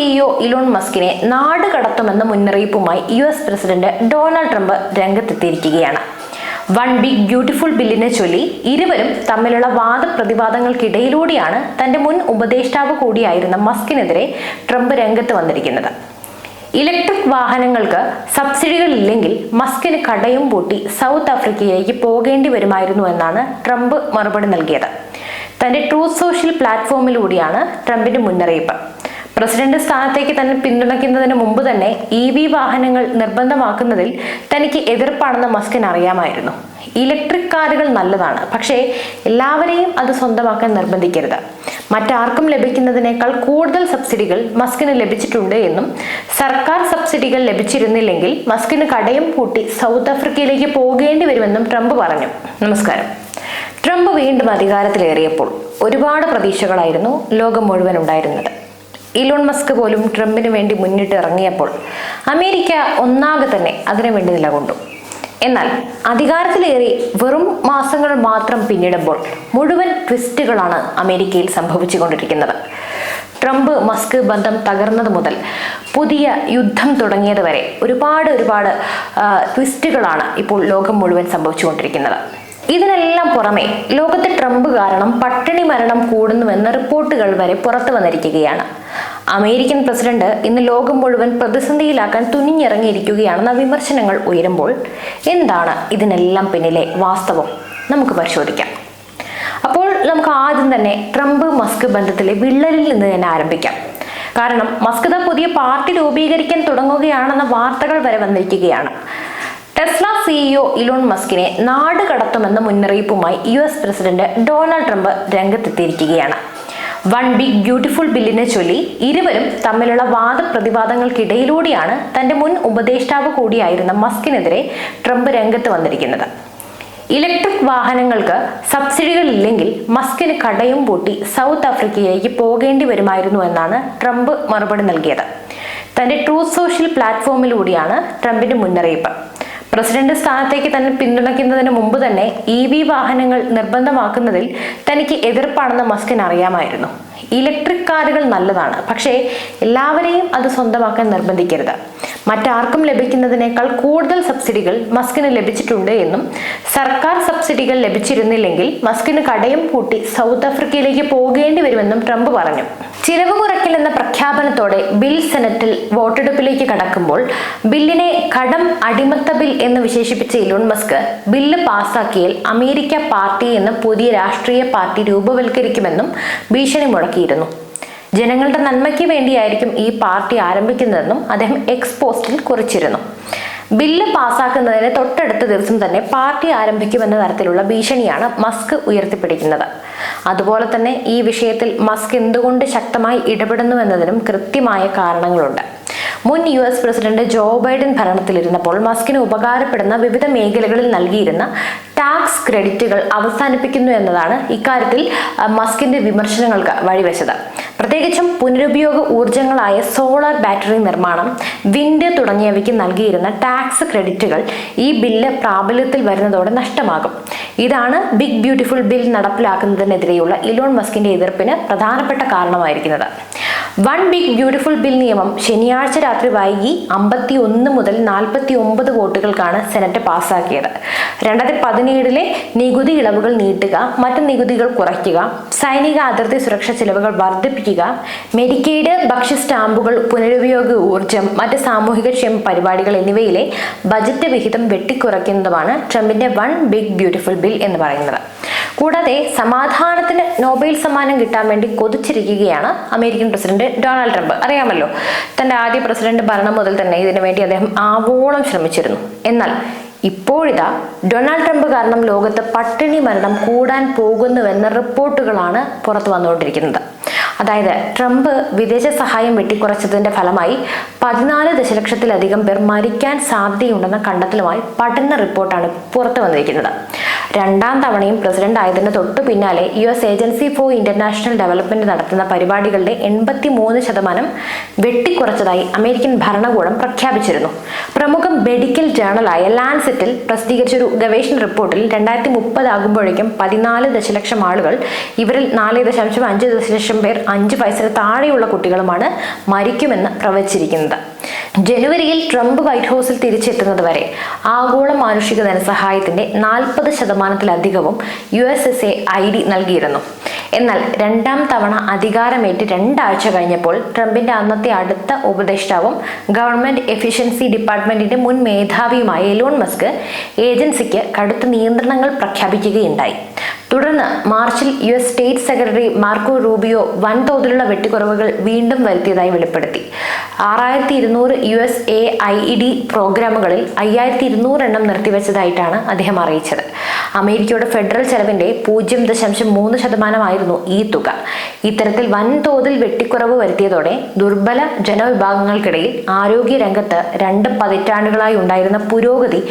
CEO Elon മസ്കിനെ നാട് കടത്തുമെന്ന മുന്നറിയിപ്പുമായി U S president Donald Trump രംഗത്തെത്തിയിരിക്കുകയാണ്. വൺ ബിഗ് ബ്യൂട്ടിഫുൾ ബില്ലിനെ ചൊല്ലി ഇരുവരും തമ്മിലുള്ള വാദപ്രതിവാദങ്ങൾക്കിടയിലൂടെയാണ് തന്റെ മുൻ ഉപദേഷ്ടാവ് കൂടിയായിരുന്ന മസ്കിനെതിരെ ട്രംപ് രംഗത്ത് വന്നിരിക്കുന്നത്. ഇലക്ട്രിക് വാഹനങ്ങൾക്ക് സബ്സിഡികൾ ഇല്ലെങ്കിൽ മസ്കിന് കടയും പൂട്ടി സൗത്ത് ആഫ്രിക്കയിലേക്ക് പോകേണ്ടി വരുമായിരുന്നു എന്നാണ് ട്രംപ് മറുപടി നൽകിയത്. തന്റെ ട്രൂത്ത് സോഷ്യൽ പ്ലാറ്റ്ഫോമിലൂടെയാണ് ട്രംപിന്റെ മുന്നറിയിപ്പ്. പ്രസിഡന്റ് സ്ഥാനത്തേക്ക് തന്നെ പിന്തുണയ്ക്കുന്നതിന് മുമ്പ് തന്നെ ഇ വി വാഹനങ്ങൾ നിർബന്ധമാക്കുന്നതിൽ തനിക്ക് എതിർപ്പാണെന്ന് മസ്കിന് അറിയാമായിരുന്നു. ഇലക്ട്രിക് കാറുകൾ നല്ലതാണ് പക്ഷേ എല്ലാവരെയും അത് സ്വന്തമാക്കാൻ നിർബന്ധിക്കരുത്. മറ്റാർക്കും ലഭിക്കുന്നതിനേക്കാൾ കൂടുതൽ സബ്സിഡികൾ മസ്കിന് ലഭിച്ചിട്ടുണ്ട് എന്നും സർക്കാർ സബ്സിഡികൾ ലഭിച്ചിരുന്നില്ലെങ്കിൽ മസ്കിന് കടയും പൂട്ടി സൗത്ത് ആഫ്രിക്കയിലേക്ക് പോകേണ്ടി വരുമെന്നും ട്രംപ് പറഞ്ഞു. നമസ്കാരം. ട്രംപ് വീണ്ടും അധികാരത്തിലേറിയപ്പോൾ ഒരുപാട് പ്രതീക്ഷകളായിരുന്നു ലോകം മുഴുവൻ ഉണ്ടായിരുന്നത്. ഇലോൺ മസ്ക് പോലും ട്രംപിന് വേണ്ടി മുന്നിട്ട് ഇറങ്ങിയപ്പോൾ അമേരിക്ക ഒന്നാകെ തന്നെ അതിനു വേണ്ടി നിലകൊണ്ടു. എന്നാൽ അധികാരത്തിലേറി വെറും മാസങ്ങൾ മാത്രം പിന്നിടുമ്പോൾ മുഴുവൻ ട്വിസ്റ്റുകളാണ് അമേരിക്കയിൽ സംഭവിച്ചുകൊണ്ടിരിക്കുന്നത്. ട്രംപ് മസ്ക് ബന്ധം തകർന്നത് മുതൽ പുതിയ യുദ്ധം തുടങ്ങിയത് വരെ ഒരുപാട് ഒരുപാട് ട്വിസ്റ്റുകളാണ് ഇപ്പോൾ ലോകം മുഴുവൻ സംഭവിച്ചുകൊണ്ടിരിക്കുന്നത്. ഇതിനെല്ലാം പുറമെ ലോകത്തെ ട്രംപ് കാരണം പട്ടിണി മരണം കൂടുന്നുവെന്ന റിപ്പോർട്ടുകൾ വരെ പുറത്തു വന്നിരിക്കുകയാണ്. അമേരിക്കൻ പ്രസിഡന്റ് ഇന്ന് ലോകം മുഴുവൻ പ്രതിസന്ധിയിലാക്കാൻ തുനിഞ്ഞിറങ്ങിയിരിക്കുകയാണെന്ന വിമർശനങ്ങൾ ഉയരുമ്പോൾ എന്താണ് ഇതിനെല്ലാം പിന്നിലെ വാസ്തവം? നമുക്ക് പരിശോധിക്കാം. അപ്പോൾ നമുക്ക് ആദ്യം തന്നെ ട്രംപ് മസ്ക് ബന്ധത്തിലെ വിള്ളലിൽ നിന്ന് തന്നെ ആരംഭിക്കാം. കാരണം മസ്ക് പുതിയ പാർട്ടി രൂപീകരിക്കാൻ തുടങ്ങുകയാണെന്ന വാർത്തകൾ വരെ വന്നിരിക്കുകയാണ്. ടെസ്ല സിഇഒ ഇലോൺ മസ്കിനെ നാട് കടത്തുമെന്ന മുന്നറിയിപ്പുമായി U S president Donald Trump രംഗത്തെത്തിയിരിക്കുകയാണ്. വൺ ബിഗ് ബ്യൂട്ടിഫുൾ ബില്ലിനെ ചൊല്ലി ഇരുവരും തമ്മിലുള്ള വാദപ്രതിവാദങ്ങൾക്കിടയിലൂടെയാണ് തന്റെ മുൻ ഉപദേഷ്ടാവ് കൂടിയായിരുന്ന മസ്കിനെതിരെ ട്രംപ് രംഗത്ത് വന്നിരിക്കുന്നത്. ഇലക്ട്രിക് വാഹനങ്ങൾക്ക് സബ്സിഡികൾ ഇല്ലെങ്കിൽ മസ്കിന് കടയും പൂട്ടി സൗത്ത് ആഫ്രിക്കയിലേക്ക് പോകേണ്ടി വരുമായിരുന്നു എന്നാണ് ട്രംപ് മറുപടി നൽകിയത്. തന്റെ ട്രൂത്ത് സോഷ്യൽ പ്ലാറ്റ്ഫോമിലൂടെയാണ് ട്രംപിന്റെ മുന്നറിയിപ്പ്. പ്രസിഡന്റ് സ്ഥാനത്തേക്ക് തന്നെ പിന്തുണയ്ക്കുന്നതിന് മുമ്പ് തന്നെ ഇ വി വാഹനങ്ങൾ നിർബന്ധമാക്കുന്നതിൽ തനിക്ക് എതിർപ്പാണെന്ന് മസ്കിന് അറിയാമായിരുന്നു. ഇലക്ട്രിക് കാറുകൾ നല്ലതാണ് പക്ഷേ എല്ലാവരെയും അത് സ്വന്തമാക്കാൻ നിർബന്ധിക്കരുത്. മറ്റാർക്കും ലഭിക്കുന്നതിനേക്കാൾ കൂടുതൽ സബ്സിഡികൾ മസ്കിന് ലഭിച്ചിട്ടുണ്ട് എന്നും സർക്കാർ സബ്സിഡികൾ ലഭിച്ചിരുന്നില്ലെങ്കിൽ മസ്കിന് കടയും പൂട്ടി സൗത്ത് ആഫ്രിക്കയിലേക്ക് പോകേണ്ടി വരുമെന്നും ട്രംപ് പറഞ്ഞു. ചിലവ് കുറയ്ക്കൽ എന്ന പ്രഖ്യാപനത്തോടെ ബിൽ സെനറ്റിൽ വോട്ടെടുപ്പിലേക്ക് കടക്കുമ്പോൾ ബില്ലിനെ കടം അടിമത്ത ബിൽ എന്ന് വിശേഷിപ്പിച്ച ഇലോൺ മസ്ക് ബില്ല് പാസാക്കിയാൽ അമേരിക്ക പാർട്ടി എന്ന പുതിയ രാഷ്ട്രീയ പാർട്ടി രൂപവൽക്കരിക്കുമെന്നും ഭീഷണി മുഴക്കിയിരുന്നു. ജനങ്ങളുടെ നന്മയ്ക്ക് വേണ്ടിയായിരിക്കും ഈ പാർട്ടി ആരംഭിക്കുന്നതെന്നും അദ്ദേഹം എക്സ് പോസ്റ്റിൽ കുറിച്ചിരുന്നു. ബില്ല് പാസാക്കുന്നതിന് തൊട്ടടുത്ത ദിവസം തന്നെ പാർട്ടി ആരംഭിക്കുമെന്ന തരത്തിലുള്ള ഭീഷണിയാണ് മസ്ക് ഉയർത്തിപ്പിടിക്കുന്നത്. അതുപോലെ തന്നെ ഈ വിഷയത്തിൽ മസ്ക് എന്തുകൊണ്ട് ശക്തമായി ഇടപെടുന്നു എന്നതിനും കൃത്യമായ കാരണങ്ങളുണ്ട്. മുൻ U S president Joe Biden ഭരണത്തിലിരുന്നപ്പോൾ മസ്കിന് ഉപകാരപ്പെടുന്ന വിവിധ മേഖലകളിൽ നൽകിയിരുന്ന ടാക്സ് ക്രെഡിറ്റുകൾ അവസാനിപ്പിക്കുന്നു എന്നതാണ് ഇക്കാര്യത്തിൽ മസ്കിന്റെ വിമർശനങ്ങൾക്ക് വഴിവെച്ചത്. പ്രത്യേകിച്ചും പുനരുപയോഗ ഊർജങ്ങളായ സോളാർ ബാറ്ററി നിർമ്മാണം വിൻഡ് തുടങ്ങിയവയ്ക്ക് നൽകിയിരുന്ന ടാക്സ് ക്രെഡിറ്റുകൾ ഈ ബില്ല് പ്രാബല്യത്തിൽ വരുന്നതോടെ നഷ്ടമാകും. ഇതാണ് ബിഗ് ബ്യൂട്ടിഫുൾ ബിൽ നടപ്പിലാക്കുന്നതിനെതിരെയുള്ള ഇലോൺ മസ്കിന്റെ എതിർപ്പിന് പ്രധാനപ്പെട്ട കാരണമായിരിക്കുന്നത്. വൺ ബിഗ് ബ്യൂട്ടിഫുൾ ബിൽ നിയമം ശനിയാഴ്ച രാത്രി വൈകി അമ്പത്തി ഒന്ന് മുതൽ നാൽപ്പത്തി ഒമ്പത് വോട്ടുകൾക്കാണ് സെനറ്റ് പാസ്സാക്കിയത്. രണ്ടായിരത്തി പതിനേഴിലെ നികുതി ഇളവുകൾ നീട്ടുക മറ്റ് നികുതികൾ കുറയ്ക്കുക സൈനിക അതിർത്തി സുരക്ഷാ ചിലവുകൾ വർദ്ധിപ്പിക്കുക മെഡിക്കേഡ് ഭക്ഷ്യ സ്റ്റാമ്പുകൾ പുനരുപയോഗ ഊർജം മറ്റ് സാമൂഹിക ക്ഷേമ പരിപാടികൾ എന്നിവയിലെ ബജറ്റ് വിഹിതം വെട്ടിക്കുറയ്ക്കുന്നതുമാണ് ട്രംപിന്റെ വൺ ബിഗ് ബ്യൂട്ടിഫുൾ ബിൽ എന്ന് പറയുന്നത്. കൂടാതെ സമാധാനത്തിന് നോബൽ സമ്മാനം കിട്ടാൻ വേണ്ടി കൊതിച്ചിരിക്കുകയാണ് അമേരിക്കൻ പ്രസിഡന്റ് ഡൊണാൾഡ് ട്രംപ് അറിയാമല്ലോ തന്റെ ആദ്യ പ്രസിഡന്റ് ഭരണം മുതൽ തന്നെ ഇതിനു വേണ്ടി അദ്ദേഹം ആവോളം ശ്രമിച്ചിരുന്നു. എന്നാൽ ഇപ്പോഴിതാ ഡൊണാൾഡ് ട്രംപ് കാരണം ലോകത്ത് പട്ടിണി മരണം കൂടാൻ പോകുന്നുവെന്ന റിപ്പോർട്ടുകളാണ് പുറത്തു വന്നുകൊണ്ടിരിക്കുന്നത്. അതായത് ട്രംപ് വിദേശ സഹായം വെട്ടിക്കുറച്ചതിന്റെ ഫലമായി പതിനാല് ദശലക്ഷത്തിലധികം പേർ മരിക്കാൻ സാധ്യതയുണ്ടെന്ന കണ്ടെത്തലുമായി പഠന റിപ്പോർട്ടാണ് പുറത്തു വന്നിരിക്കുന്നത്. രണ്ടാം തവണയും പ്രസിഡന്റ് ആയതിന് തൊട്ടു പിന്നാലെ U S agency for international development നടത്തുന്ന പരിപാടികളുടെ എൺപത്തി മൂന്ന് ശതമാനം വെട്ടിക്കുറച്ചതായി അമേരിക്കൻ ഭരണകൂടം പ്രഖ്യാപിച്ചിരുന്നു. പ്രമുഖ മെഡിക്കൽ ജേണലായ ലാൻസെറ്റിൽ പ്രസിദ്ധീകരിച്ച ഒരു ഗവേഷണ റിപ്പോർട്ടിൽ രണ്ടായിരത്തി മുപ്പതാകുമ്പോഴേക്കും പതിനാല് ദശലക്ഷം ആളുകൾ ഇവരിൽ നാല് ദശാംശം അഞ്ച് ദശലക്ഷം പേർ അഞ്ച് വയസ്സിന് താഴെയുള്ള കുട്ടികളുമാണ് മരിക്കുമെന്ന് പ്രവചിച്ചിരിക്കുന്നത്. ജനുവരിയിൽ ട്രംപ് വൈറ്റ് ഹൗസിൽ തിരിച്ചെത്തുന്നത് വരെ ആഗോള മാനുഷിക ധനസഹായത്തിന്റെ നാൽപ്പത് ശതമാനത്തിലധികവും U S S A I D നൽകിയിരുന്നു. എന്നാൽ രണ്ടാം തവണ അധികാരമേറ്റ് രണ്ടാഴ്ച കഴിഞ്ഞപ്പോൾ ട്രംപിന്റെ അന്നത്തെ അടുത്ത ഉപദേഷ്ടാവും ഗവൺമെന്റ് എഫിഷ്യൻസി ഡിപ്പാർട്ട്മെന്റിന്റെ മുൻ മേധാവിയുമായ എലോൺ മസ്ക് ഏജൻസിക്ക് കടുത്ത നിയന്ത്രണങ്ങൾ പ്രഖ്യാപിക്കുകയുണ്ടായി. തുടർന്ന് മാർച്ചിൽ U S state secretary Marco Rubio വൻതോതിലുള്ള വെട്ടിക്കുറവുകൾ വീണ്ടും വരുത്തിയതായി വെളിപ്പെടുത്തി. ആറായിരത്തി ഇരുന്നൂറ് U S A I E D പ്രോഗ്രാമുകളിൽ അയ്യായിരത്തി ഇരുന്നൂറ് എണ്ണം നിർത്തിവെച്ചതായിട്ടാണ് അദ്ദേഹം അറിയിച്ചത്. അമേരിക്കയുടെ ഫെഡറൽ ചെലവിന്റെ പൂജ്യം ദശാംശം മൂന്ന് ശതമാനമായിരുന്നു ഈ തുക. ഇത്തരത്തിൽ വൻതോതിൽ വെട്ടിക്കുറവ് വരുത്തിയതോടെ ദുർബല ജനവിഭാഗങ്ങൾക്കിടയിൽ ആരോഗ്യ രംഗത്ത് രണ്ട് പതിറ്റാണ്ടുകളായി ഉണ്ടായിരുന്ന പുരോഗതി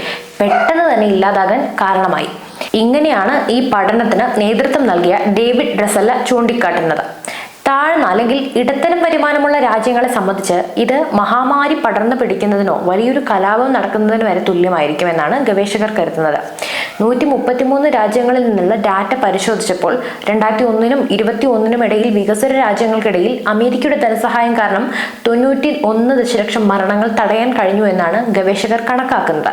പെട്ടെന്ന് തന്നെ ഇല്ലാതാകാൻ കാരണമായി. ഇങ്ങനെയാണ് ഈ പഠനത്തിന് നേതൃത്വം നൽകിയ ഡേവിഡ് ഡ്രസല്ല ചൂണ്ടിക്കാട്ടുന്നത്. താഴ്ന്ന അല്ലെങ്കിൽ ഇടത്തരം വരുമാനമുള്ള രാജ്യങ്ങളെ സംബന്ധിച്ച് ഇത് മഹാമാരി പടർന്നു പിടിക്കുന്നതിനോ വലിയൊരു കലാപം നടക്കുന്നതിനോ വരെ തുല്യമായിരിക്കും എന്നാണ് ഗവേഷകർ കരുതുന്നത്. നൂറ്റി മുപ്പത്തിമൂന്ന് രാജ്യങ്ങളിൽ നിന്നുള്ള ഡാറ്റ പരിശോധിച്ചപ്പോൾ രണ്ടായിരത്തി ഒന്നിനും ഇരുപത്തി ഒന്നിനും ഇടയിൽ വികസന രാജ്യങ്ങൾക്കിടയിൽ അമേരിക്കയുടെ ധനസഹായം കാരണം തൊണ്ണൂറ്റി ഒന്ന് ദശലക്ഷം മരണങ്ങൾ തടയാൻ കഴിഞ്ഞു എന്നാണ് ഗവേഷകർ കണക്കാക്കുന്നത്.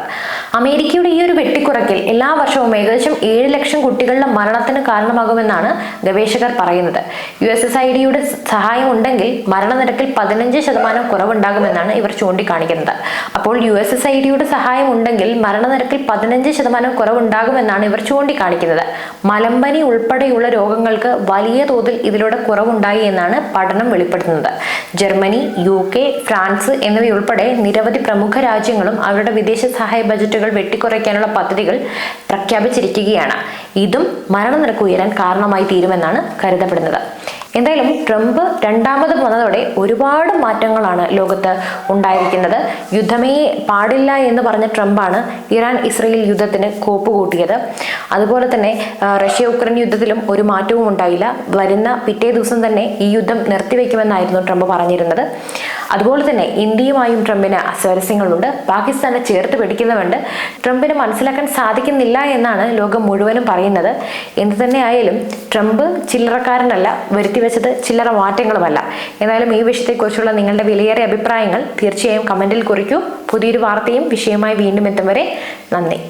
അമേരിക്കയുടെ ഈ ഒരു വെട്ടിക്കുറക്കിൽ എല്ലാ വർഷവും ഏകദേശം ഏഴ് ലക്ഷം കുട്ടികളുടെ മരണത്തിന് കാരണമാകുമെന്നാണ് ഗവേഷകർ പറയുന്നത്. യു എസ് എസ് ഐ ഡിയുടെ സഹായം ഉണ്ടെങ്കിൽ മരണനിരക്കിൽ പതിനഞ്ച് ശതമാനം കുറവുണ്ടാകുമെന്നാണ് ഇവർ ചൂണ്ടിക്കാണിക്കുന്നത്. അപ്പോൾ യു എസ് എസ് ഐ ഡിയുടെ സഹായം ഉണ്ടെങ്കിൽ മരണനിരക്കിൽ പതിനഞ്ച് ശതമാനം കുറവുണ്ടാകുമെന്നാണ് ഇവർ ചൂണ്ടിക്കാണിക്കുന്നത്. മലമ്പനി ഉൾപ്പെടെയുള്ള രോഗങ്ങൾക്ക് വലിയ തോതിൽ ഇതിലൂടെ കുറവുണ്ടായി എന്നാണ് പഠനം വെളിപ്പെടുത്തുന്നത്. ജർമ്മനി യു കെ ഫ്രാൻസ് എന്നിവയുൾപ്പെടെ നിരവധി പ്രമുഖ രാജ്യങ്ങളും അവരുടെ വിദേശ സഹായ ബജറ്റുകൾ വെട്ടിക്കുറയ്ക്കാനുള്ള പദ്ധതികൾ പ്രഖ്യാപിച്ചിരിക്കുകയാണ്. ഇതും മരണനിരക്ക് ഉയരാൻ കാരണമായി തീരുമെന്നാണ് കരുതപ്പെടുന്നത്. എന്തായാലും ട്രംപ് രണ്ടാമത് വന്നതോടെ ഒരുപാട് മാറ്റങ്ങളാണ് ലോകത്ത് ഉണ്ടായിരിക്കുന്നത്. യുദ്ധമേ പാടില്ല എന്ന് പറഞ്ഞ ട്രംപാണ് ഇറാൻ ഇസ്രയേൽ യുദ്ധത്തിന് കോപ്പ് കൂട്ടിയത്. അതുപോലെ തന്നെ റഷ്യ ഉക്രൈൻ യുദ്ധത്തിലും ഒരു മാറ്റവും ഉണ്ടായില്ല. വരുന്ന പിറ്റേ ദിവസം തന്നെ ഈ യുദ്ധം നിർത്തിവെക്കുമെന്നായിരുന്നു ട്രംപ് പറഞ്ഞിരുന്നത്. അതുപോലെ തന്നെ ഇന്ത്യയുമായും ട്രംപിന് അസ്വരസ്യങ്ങളുണ്ട്. പാകിസ്ഥാനെ ചേർത്ത് പിടിക്കുന്നവണ്ട്. ട്രംപിന് മനസ്സിലാക്കാൻ സാധിക്കുന്നില്ല എന്നാണ് ലോകം മുഴുവനും പറയുന്നത്. എന്ത് തന്നെ ആയാലും ട്രംപ് ചില്ലറക്കാരനല്ല വരുത്തിവെച്ചത് ചില്ലറ മാറ്റങ്ങളുമല്ല. എന്നാലും ഈ വിഷയത്തെക്കുറിച്ചുള്ള നിങ്ങളുടെ വിലയേറിയ അഭിപ്രായങ്ങൾ തീർച്ചയായും കമന്റിൽ കുറിക്കൂ. പുതിയൊരു വാർത്തയും വിഷയവുമായി വീണ്ടും എത്തും വരെ നന്ദി.